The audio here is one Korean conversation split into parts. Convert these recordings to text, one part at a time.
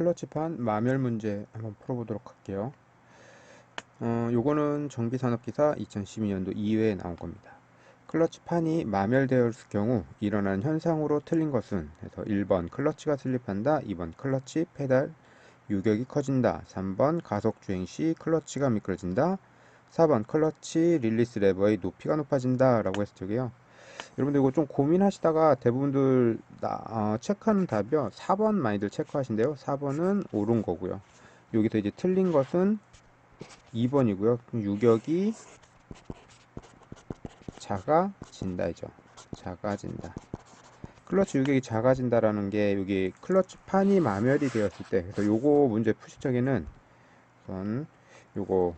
클러치판 마멸 문제 한번 풀어보도록 할게요. 어, 요거는 정비산업기사 2012년도 2회에 나온 겁니다. 클러치판이 마멸되었을 경우 일어나는 현상으로 틀린 것은 그래서 1번 클러치가 슬립한다, 2번 클러치 페달 유격이 커진다, 3번 가속 주행 시 클러치가 미끄러진다, 4번 클러치 릴리스 레버의 높이가 높아진다 라고 했을 적이요. 여러분들 이거 좀 고민하시다가 대부분들 나, 어, 체크하는 답이요. 4번 많이들 체크하신대요. 4번은 옳은 거고요. 여기서 이제 틀린 것은 2번이고요. 유격이 작아진다죠. 작아진다. 클러치 유격이 작아진다라는 게 여기 클러치 판이 마멸이 되었을 때 그래서 요거 문제 푸실 적에는 우선 요거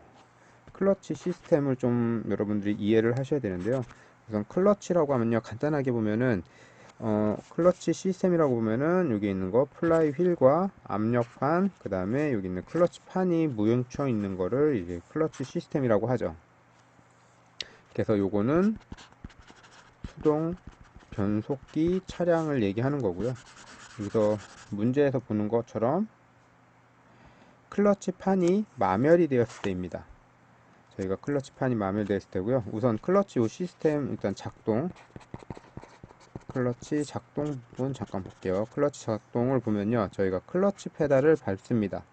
클러치 시스템을 좀 여러분들이 이해를 하셔야 되는데요. 우선 클러치라고 하면요 간단하게 보면은 어, 클러치 시스템이라고 보면은 여기 있는 거 플라이 휠과 압력판 그 다음에 여기 있는 클러치 판이 무용쳐 있는 거를 이제 클러치 시스템이라고 하죠. 그래서 요거는 수동 변속기 차량을 얘기하는 거고요. 여기서 문제에서 보는 것처럼 클러치 판이 마멸이 되었을 때입니다. 저희가 클러치 판이 마멸됐을 때고요. 우선 클러치 요 시스템 일단 작동 클러치 작동 부분 잠깐 볼게요. 클러치 작동을 보면요. 저희가 클러치 페달을 밟습니다.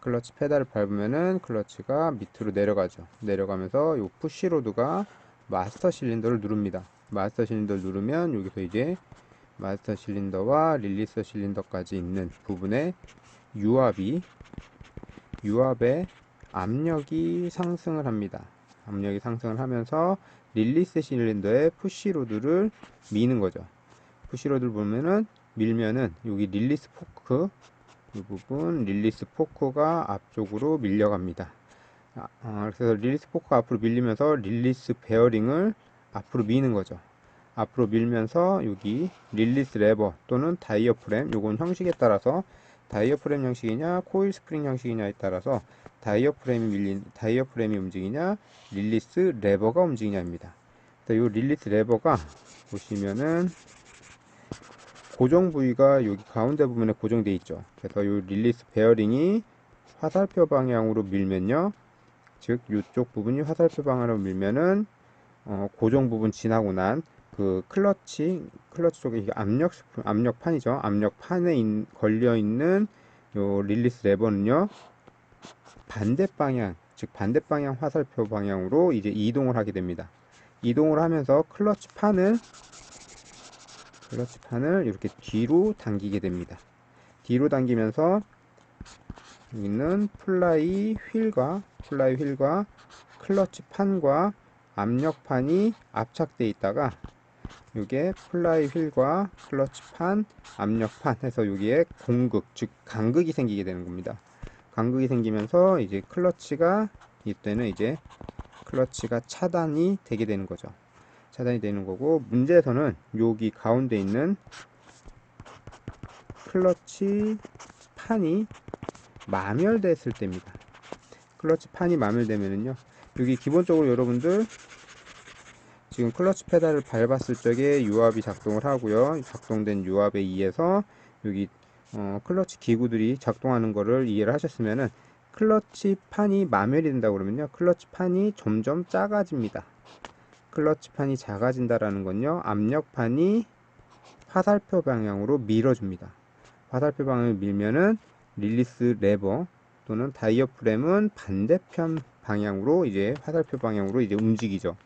클러치 페달을 밟으면은 클러치가 밑으로 내려가죠. 내려가면서 요 푸시로드가 마스터 실린더를 누릅니다. 마스터 실린더를 누르면 여기서 이제 마스터 실린더와 릴리스 실린더까지 있는 부분에 유압이 유압에 압력이 상승을 합니다. 압력이 상승을 하면서 릴리스 실린더의 푸시로드를 미는 거죠. 푸시로드를 보면은 밀면은 여기 릴리스 포크 이 부분 릴리스 포크가 앞쪽으로 밀려갑니다. 아, 아, 그래서 릴리스 포크가 앞으로 밀리면서 릴리스 베어링을 앞으로 미는 거죠. 앞으로 밀면서 여기 릴리스 레버 또는 다이어프램 요건 형식에 따라서 다이어프램 형식이냐 코일 스프링 형식이냐에 따라서 다이어프램이 밀린 다이어프램이 움직이냐 릴리스 레버가 움직이냐입니다. 이 릴리스 레버가 보시면은 고정 부위가 여기 가운데 부분에 고정되어 있죠. 그래서 이 릴리스 베어링이 화살표 방향으로 밀면요. 즉 이쪽 부분이 화살표 방향으로 밀면은 어, 고정 부분 지나고 난 그 클러치 클러치 쪽에 압력 압력판이죠. 압력판에 걸려 있는 요 릴리스 레버는요. 반대 방향, 즉 반대 방향 화살표 방향으로 이제 이동을 하게 됩니다. 이동을 하면서 클러치 판을 클러치 판을 이렇게 뒤로 당기게 됩니다. 뒤로 당기면서 여기는 플라이 휠과 플라이 휠과 클러치 판과 압력판이 압착되어 있다가 이게 플라이 휠과 클러치 판, 압력판 해서 여기에 공극, 즉 간극이 생기게 되는 겁니다. 간극이 생기면서 이제 클러치가 이때는 이제 클러치가 차단이 되게 되는 거죠. 차단이 되는 거고 문제에서는 여기 가운데 있는 클러치 판이 마멸됐을 때입니다. 클러치 판이 마멸되면은요. 여기 기본적으로 여러분들 지금 클러치 페달을 밟았을 적에 유압이 작동을 하고요. 작동된 유압에 의해서 여기 어, 클러치 기구들이 작동하는 것을 이해를 하셨으면은 클러치 판이 마멸이 된다 그러면요 클러치 판이 점점 작아집니다 클러치 판이 작아진다라는 건요 압력판이 화살표 방향으로 밀어줍니다 화살표 방향을 밀면은 릴리스 레버 또는 다이어프램은 반대편 방향으로 이제 화살표 방향으로 이제 움직이죠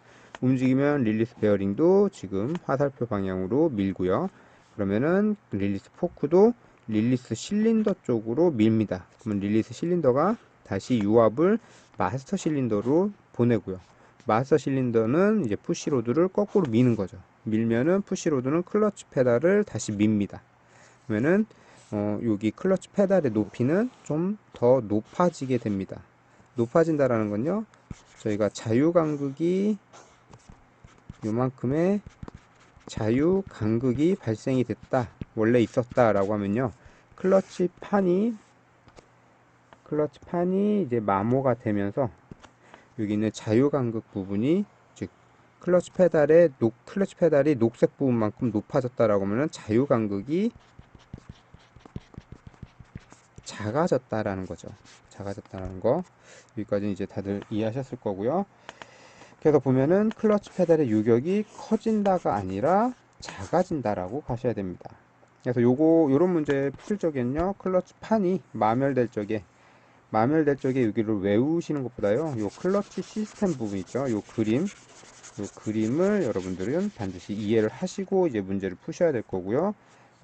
움직이면 릴리스 베어링도 지금 화살표 방향으로 밀고요 그러면은 릴리스 포크도 릴리스 실린더 쪽으로 밀니다. 그러면 릴리스 실린더가 다시 유압을 마스터 실린더로 보내고요. 마스터 실린더는 이제 푸시로드를 거꾸로 미는 거죠. 밀면은 푸시로드는 클러치 페달을 다시 밉니다. 그러면은 어, 여기 클러치 페달의 높이는 좀 더 높아지게 됩니다. 높아진다라는 건요. 저희가 자유 간극이 요만큼의 자유 간극이 발생이 됐다. 원래 있었다라고 하면요. 클러치 판이 클러치 판이 이제 마모가 되면서 여기 있는 자유 간극 부분이 즉 클러치 페달의 녹 클러치 페달이 녹색 부분만큼 높아졌다라고 하면은 자유 간극이 작아졌다라는 거죠. 작아졌다라는 거. 여기까지 이제 다들 이해하셨을 거고요. 그래서 보면은 클러치 페달의 유격이 커진다가 아니라 작아진다라고 가셔야 됩니다. 그래서 요거 요런 문제 풀 적에는요. 클러치 판이 마멸될 적에 마멸될 적에 여기를 외우시는 것보다요. 요 클러치 시스템 부분 있죠. 요 그림 요 그림을 여러분들은 반드시 이해를 하시고 이제 문제를 푸셔야 될 거고요.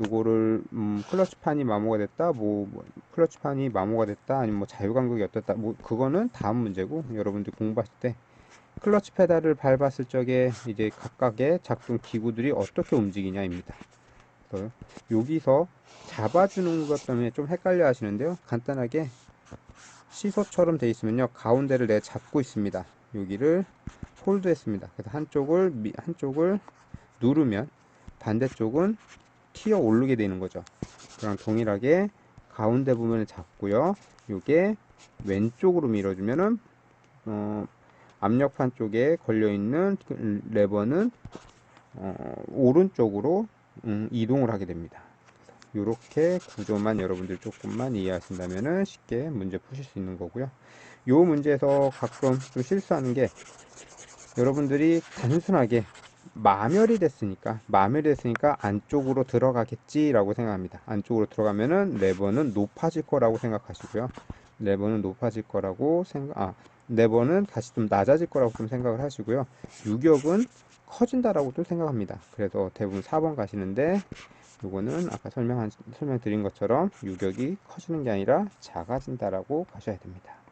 요거를 음, 클러치판이 마모가 됐다, 뭐, 뭐 클러치판이 마모가 됐다, 아니면 뭐 자유간격이 어떻다, 뭐 그거는 다음 문제고 여러분들 공부하실 때 클러치 페달을 밟았을 적에 이제 각각의 작동 기구들이 어떻게 움직이냐입니다. 여기서 잡아주는 것 때문에 좀 헷갈려 하시는데요. 간단하게 시소처럼 돼 있으면요. 가운데를 내가 잡고 있습니다. 여기를 홀드 했습니다. 그래서 한쪽을, 미- 한쪽을 누르면 반대쪽은 튀어 오르게 되는 거죠. 그랑 동일하게 가운데 부분을 잡고요. 요게 왼쪽으로 밀어주면은, 어, 압력판 쪽에 걸려있는 그 레버는, 어, 오른쪽으로 음, 이동을 하게 됩니다. 이렇게 구조만 여러분들 조금만 이해하신다면 쉽게 문제 푸실 수 있는 거고요. 요 문제에서 가끔 좀 실수하는 게 여러분들이 단순하게 마멸이 됐으니까 마멸이 됐으니까 안쪽으로 들어가겠지라고 생각합니다. 안쪽으로 들어가면은 레버는 높아질 거라고 생각하시고요. 레버는 높아질 거라고 생각 아 레버는 다시 좀 낮아질 거라고 좀 생각을 하시고요. 유격은 커진다라고 또 생각합니다. 그래서 대부분 4번 가시는데 요거는 아까 설명한 설명드린 것처럼 유격이 커지는 게 아니라 작아진다라고 가셔야 됩니다.